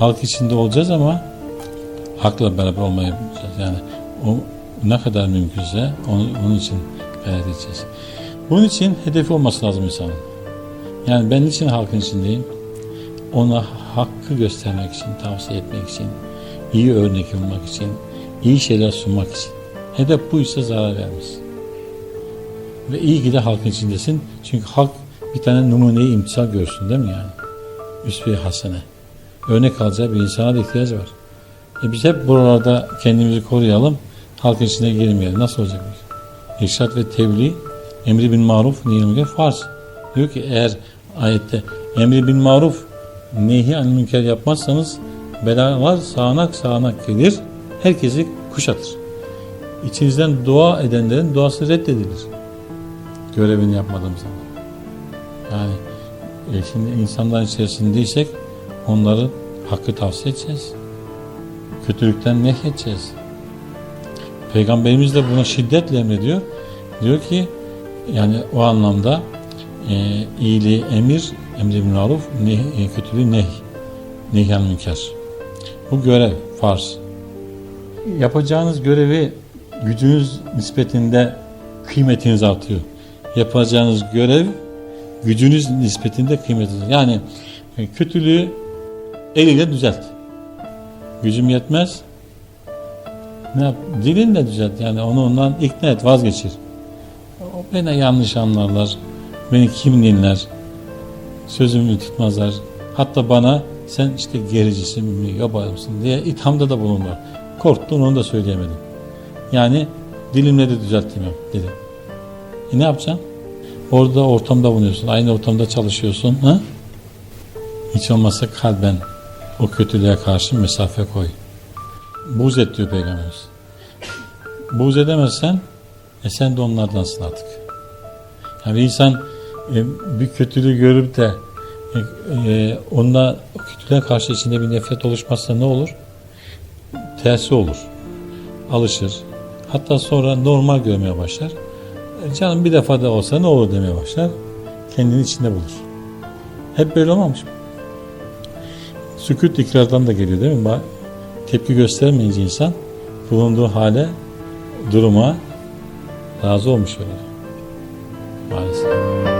halk içinde olacağız ama hakla beraber olmayı yapacağız. Yani o ne kadar mümkünse onu, onun için gayret edeceğiz. Bunun için hedefi olması lazım insanın. Yani ben için halkın içindeyim? Ona hakkı göstermek için, tavsiye etmek için, iyi örnek olmak için, iyi şeyler sunmak için. Hedef buysa zarar vermez. Ve iyi ki de halkın içindesin. Çünkü halk bir tane numuneyi imtisal görsün değil mi yani? Üsve-i hasene. Örnek alacağı bir insana da ihtiyacı var. E biz hep buralarda kendimizi koruyalım. Halkın içine girmeyelim. Nasıl olacak bu ve tebliğ emri bin maruf neyilmüke farz. Diyor ki eğer ayette emri bin maruf nehi an münker yapmazsanız belalar sağanak sağanak gelir. Herkesi kuşatır. İçinizden dua edenlerin duası reddedilir. Görevini yapmadığım zaman. Yani e, şimdi insanların içerisindeysek onları hakkı tavsiye edeceğiz. Kötülükten nehyedeceğiz. Peygamberimiz de buna şiddetle emrediyor. Diyor ki yani o anlamda e, iyiliği emir, emri maruf, neh, e, kötülüğü neh, nehyan münker. Bu görev, farz. Yapacağınız görevi gücünüz nispetinde kıymetiniz artıyor. Yapacağınız görev gücünüz nispetinde kıymetiniz. Yani e, kötülüğü eliyle düzelt. Gücüm yetmez. Ne yap? Dilinle düzelt. Yani onu ondan ikna et, vazgeçir. O beni yanlış anlarlar. Beni kim dinler? Sözümü tutmazlar. Hatta bana sen işte gericisin yabancısın diye ithamda da bulundular. Korktun onu da söyleyemedim. Yani dilimle de düzeltemiyorum dedim. E ne yapacaksın? Orada ortamda bulunuyorsun. Aynı ortamda çalışıyorsun. Ha? Hiç olmazsa kalben o kötülüğe karşı mesafe koy. Buğz et diyor Peygamberimiz. Buğz edemezsen e sen de onlardansın artık. Yani insan e, bir kötülüğü görüp de e, e, onunla kötülüğe karşı içinde bir nefret oluşmazsa ne olur? Tersi olur. Alışır. Hatta sonra normal görmeye başlar. E, canım bir defa da olsa ne olur demeye başlar. Kendini içinde bulur. Hep böyle olmamış mı? Sükut ikrardan da geliyor değil mi? Ba- Tepki göstermeyince insan bulunduğu hale, duruma razı olmuş oluyor. Maalesef.